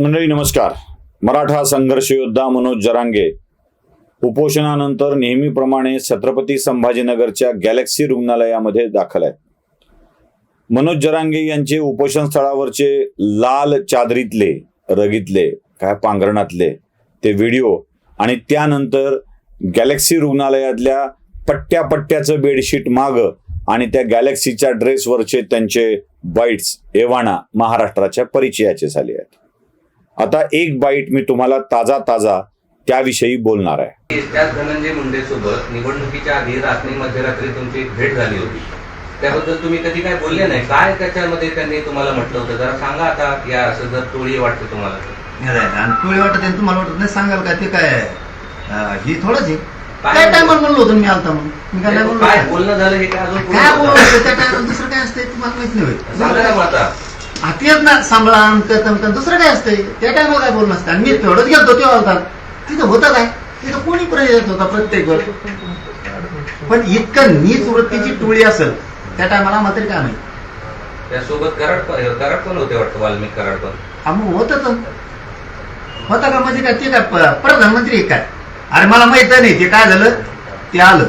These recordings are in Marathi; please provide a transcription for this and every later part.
मंडळी नमस्कार. मराठा संघर्ष योद्धा मनोज जरांगे. उपोषणानंतर नेहमीप्रमाणे छत्रपती संभाजीनगरच्या गॅलेक्सी रुग्णालयामध्ये दाखल आहेत. मनोज जरांगे यांचे उपोषण स्थळावरचे लाल चादरीतले रगीतले काय पांघरणातले ते व्हिडिओ आणि त्यानंतर गॅलेक्सी रुग्णालयातल्या पट्ट्या पट्ट्याचं बेडशीट माग आणि त्या गॅलेक्सीच्या ड्रेसवरचे त्यांचे बाईट्स एवाना महाराष्ट्राच्या परिचयाचे झाले आहेत. आता एक बाईट मी तुम्हाला ताजा ताजा त्याविषयी बोलणार आहे. त्याच धनंजय मुंडे सोबत निवडणुकीच्या आधी रात्री मध्यरात्री तुमची भेट झाली होती. त्याबद्दल तुम्ही कधी काय बोलले नाही? काय त्याच्यामध्ये त्यांनी तुम्हाला म्हटलं होतं? जरा सांगा आता या असं जर टोळी वाटते तुम्हाला आणि तुला वाटत तुम्हाला वाटत नाही सांगाल का? ते काय ही थोडंच आहे. काय टायमाला म्हणलो होतो ना मी आलता म्हणून. मी काय बोलणं झालं हे काय बोलणं? त्या टायमाला दुसरं काय असतंय तुम्हाला माहीत नाही ना सांभाळा अमकं तमकं दुसरं काय असतंय? त्या टायमाला काय बोलणं असतं आणि मी तेवढंच गेलतो तेव्हा आलता तिथं होतं काय? तिथं कोणी पर्यंत येत होता प्रत्येक वेळ पण इतकं नीच वृत्तीची टोळी असेल त्या टायमाला मात्र काय माहिती? त्यासोबत कराड पण कराड पण होते वाटतं वाल्मिक कराड पण. हा मग होतं तर. होता का म्हणजे काय? ते काय प्रधानमंत्री काय? अरे मला माहीत नाही ते काय झालं? ते आलं.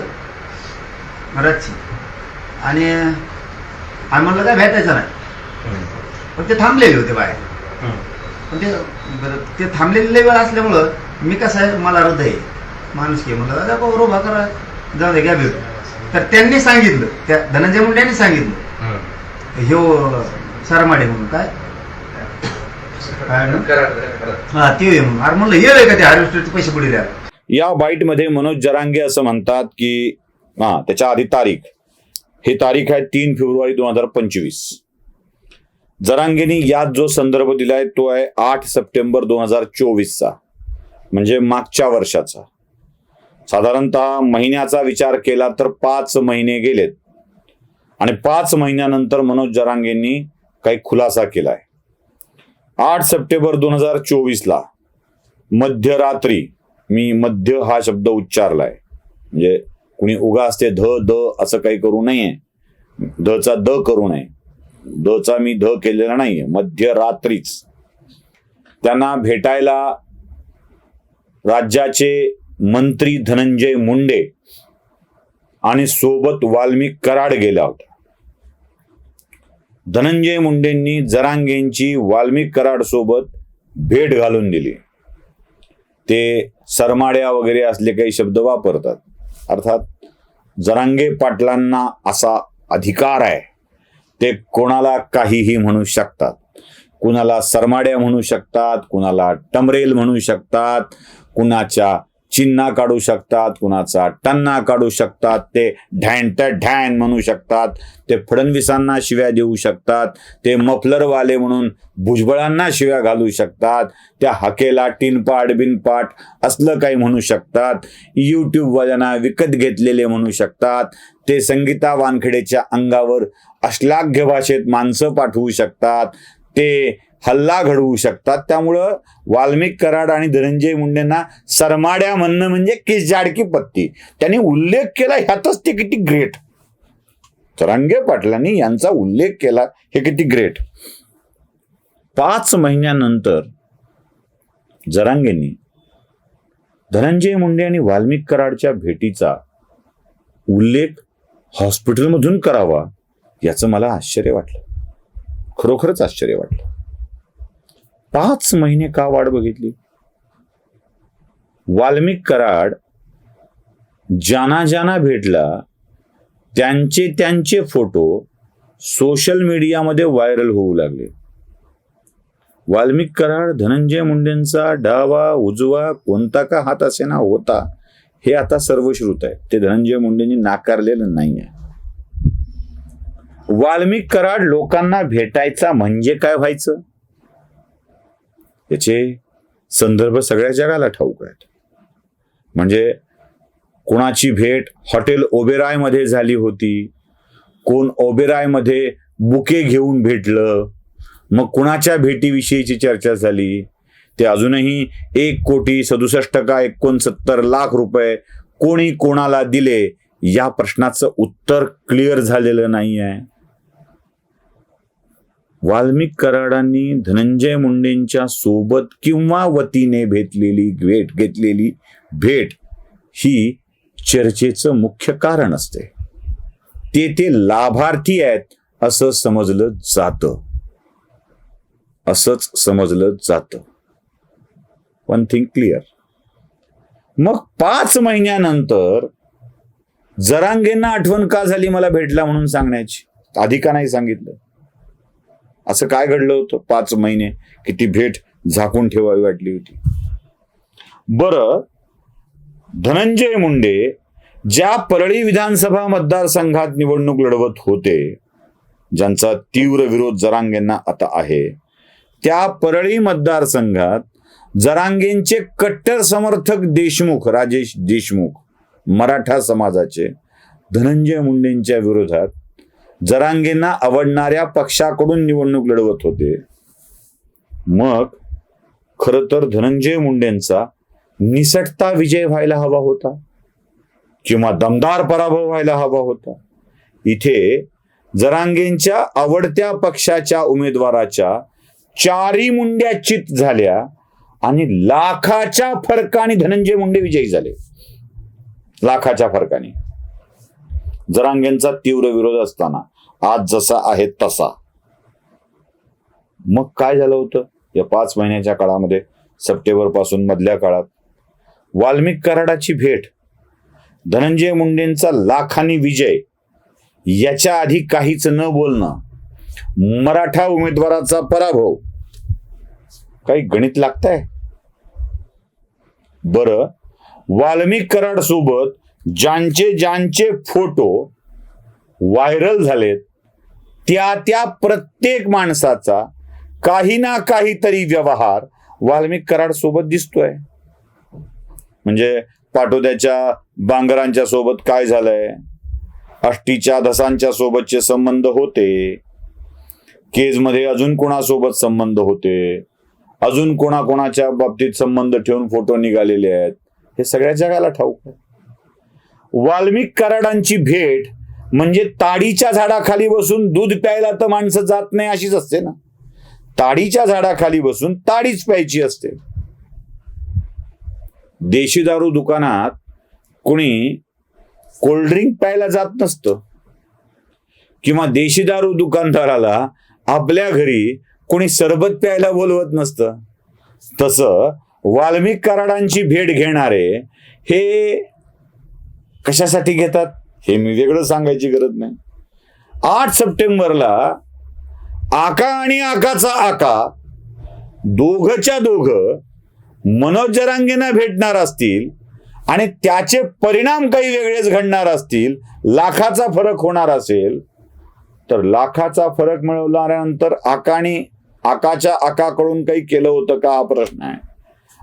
रच्ची आणि आम्ही म्हणलं काय भेटायचं नाही. पण ते थांबलेले होते बाहेर. पण ते बरं ते थांबलेले वेळ असल्यामुळं मी कसं आहे मला हृदय आहे. माणूस की म्हणलं दादा भाऊ उभा करा. जाऊ दे घ्या भेटू. तर त्यांनी सांगितलं त्या धनंजय मुंडे यांनी सांगितलं ह्यो सरमाडे म्हणून काय? हा ते म्हणून. अरे म्हणलं ये का ते हार्वेस्टरचे पैसे पुढे द्या या बाईटमध्ये मनोज जरांगे असं म्हणतात की हा त्याच्या आधी तारीख. ही तारीख आहे तीन फेब्रुवारी दोन हजार पंचवीस. जरांगेनी यात जो संदर्भ दिलाय तो आहे आठ सप्टेंबर दोन हजार चोवीसचा म्हणजे मागच्या वर्षाचा. साधारणतः महिन्याचा विचार केला तर पाच महिने गेलेत. आणि पाच महिन्यानंतर मनोज जरांगेंनी काही खुलासा केलाय. आठ सप्टेंबर दोन हजार चोवीसला मध्यरात्री मी मध्य हा शब्द उच्चारलाय. म्हणजे कुणी उगा असते ध द असं काही करू नये. धचा द करू नये. धचा मी ध केलेला नाहीये मध्यरात्रीच. त्यांना भेटायला राज्याचे मंत्री धनंजय मुंडे आणि सोबत वाल्मिक कराड गेला होता धनंजय मुंडेंनी जरांगेंची वाल्मिक कराड सोबत भेट घालून दिली. ते सरमाड्या वगैरे असले काही शब्द वापरतात. अर्थात जरांगे पाटलांना असा अधिकार आहे. ते कोणाला काहीही म्हणू शकतात. कुणाला सरमाड्या म्हणू शकतात कुणाला टमरेल म्हणू शकतात कुणाच्या चिन्हा काढू शकतात कुणाचा टन्ना काढू शकतात ते ढॅन तर ढॅन म्हणू शकतात ते फडणवीसांना शिव्या देऊ शकतात ते मफलरवाले म्हणून भुजबळांना शिव्या घालू शकतात त्या हकेला टिनपाट बिनपाट असलं काही म्हणू शकतात यूट्यूबवाल्यांना विकत घेतलेले म्हणू शकतात ते संगीता वानखेडेच्या अंगावर अश्लाघ्य भाषेत माणसं पाठवू शकतात ते हल्ला घडवू शकतात. त्यामुळं वाल्मिक कराड आणि धनंजय मुंडेंना सरमाड्या म्हणणं म्हणजे किस जाडकी पत्ती. त्यांनी उल्लेख केला ह्यातच ते किती ग्रेट तरंगे पाटलांनी यांचा उल्लेख केला हे किती ग्रेट पाच महिन्यानंतर जरांगेंनी धनंजय मुंडे आणि वाल्मिक कराडच्या भेटीचा उल्लेख हॉस्पिटलमधून करावा याचं मला आश्चर्य वाटलं. खरोखरच आश्चर्य वाटलं. पाच महिने का वाट बघितली? वाल्मिक कराड ज्यांना ज्यांना भेटला त्यांचे त्यांचे फोटो सोशल मीडियामध्ये व्हायरल होऊ लागले. वाल्मिक कराड धनंजय मुंडेंचा डावा उजवा कोणता का हात असेना होता हे आता सर्वश्रुत आहे. ते धनंजय मुंडेंनी नाकारलेलं नाही आहे वाल्मिक कराड लोकांना भेटायचा म्हणजे काय व्हायचं? याचे संदर्भ सगळ्या जगाला ठाऊक आहेत. म्हणजे कुणाची भेट हॉटेल ओबेरायमध्ये झाली होती कोण ओबेरायमध्ये बुके घेऊन भेटलं मग कुणाच्या भेटीविषयीची चर्चा झाली ते अजूनही एक कोटी सदुसष्ट का एकोणसत्तर लाख रुपये कोणी कोणाला दिले या प्रश्नाचं उत्तर क्लिअर झालेलं नाही आहे वाल्मिक कराडांनी धनंजय मुंडेंच्या सोबत किंवा वतीने भेटलेली भेट घेतलेली भेट ही चर्चेचं मुख्य कारण असते. ते ते लाभार्थी आहेत असं समजलं जातं. असंच समजलं जातं. वन थिंग क्लिअर मग पाच महिन्यानंतर जरांगेंना आठवण का झाली मला भेटला म्हणून सांगण्याची? आधी का नाही सांगितलं? असं काय घडलं होतं? पाच महिने की ती भेट झाकून ठेवावी वाटली होती. बरं धनंजय मुंडे ज्या परळी विधानसभा मतदारसंघात निवडणूक लढवत होते ज्यांचा तीव्र विरोध जरांगेंना आता आहे त्या परळी मतदारसंघात जरांगेंचे कट्टर समर्थक देशमुख राजेश देशमुख मराठा समाजाचे धनंजय मुंडेंच्या विरोधात जरांगेंना आवडणाऱ्या पक्षाकडून निवडणूक लढवत होते. मग खर तर धनंजय मुंडेंचा निसटता विजय व्हायला हवा होता किंवा दमदार पराभव व्हायला हवा होता. इथे जरांगेंच्या आवडत्या पक्षाच्या उमेदवाराच्या चारी मुंड्या चित झाल्या आणि लाखाच्या फरकाने धनंजय मुंडे विजयी झाले. लाखाच्या फरकाने. जरांगेंचा तीव्र विरोध असताना आज जसा आहे तसा. मग काय झालं होतं? या पाच महिन्याच्या काळामध्ये सप्टेंबरपासून मधल्या काळात वाल्मिक कराडाची भेट धनंजय मुंडेंचा लाखांनी विजय याच्या आधी काहीच न बोलणं मराठा उमेदवाराचा पराभव काही गणित लागतंय? बर वाल्मिक कराड सोबत ज्यांचे ज्यांचे फोटो व्हायरल झालेत त्या त्या प्रत्येक माणसाचा काही ना काहीतरी व्यवहार वाल्मिक कराड सोबत दिसतोय. म्हणजे पाटोद्याच्या बांगरांच्या सोबत काय झालंय? अष्टीच्या धसांच्या सोबतचे संबंध होते. केजमध्ये अजून कोणासोबत संबंध होते? अजून कोणाकोणाच्या बाबतीत संबंध ठेवून फोटो निघालेले आहेत? हे सगळ्या जगाला ठाऊक आहे. वाल्मिक कराडांची भेट म्हणजे ताडीच्या झाडाखाली बसून दूध प्यायला तर माणसं जात नाही अशीच असते ना. ताडीच्या झाडाखाली बसून ताडीच प्यायची असते. देशी दारू दुकानात कोणी कोल्ड्रिंक प्यायला जात नसतं. किंवा देशी दारू दुकानदाराला आपल्या घरी कोणी सरबत प्यायला बोलवत नसतं. तसं वाल्मिक कराडांची भेट घेणारे हे कशासाठी घेतात? हे मी वेगळं सांगायची गरज नाही. आठ सप्टेंबरला आका आणि आकाचा आका दोघच्या दोघ मनोज जरांगेंना भेटणार असतील आणि त्याचे परिणाम काही वेगळेच घडणार असतील लाखाचा फरक होणार असेल तर लाखाचा फरक मिळवल्यानंतर आकाने आकाच्या आकाकडून काही केलं होतं का? हा प्रश्न आहे.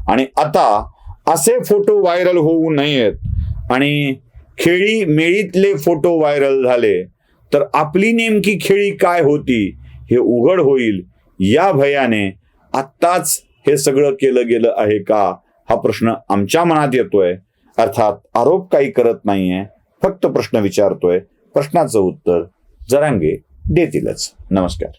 आणि आता असे फोटो व्हायरल होऊ नयेत आणि खेळी मेळीतले फोटो व्हायरल झाले तर आपली नेमकी खेळी काय होती हे उघड होईल या भयाने. आत्ताच हे सगळं केलं गेलं आहे का? हा प्रश्न आमच्या मनात येतोय. अर्थात आरोप काही करत नाहीये फक्त प्रश्न विचारतोय. प्रश्नाचं उत्तर जरांगे देतीलच. नमस्कार.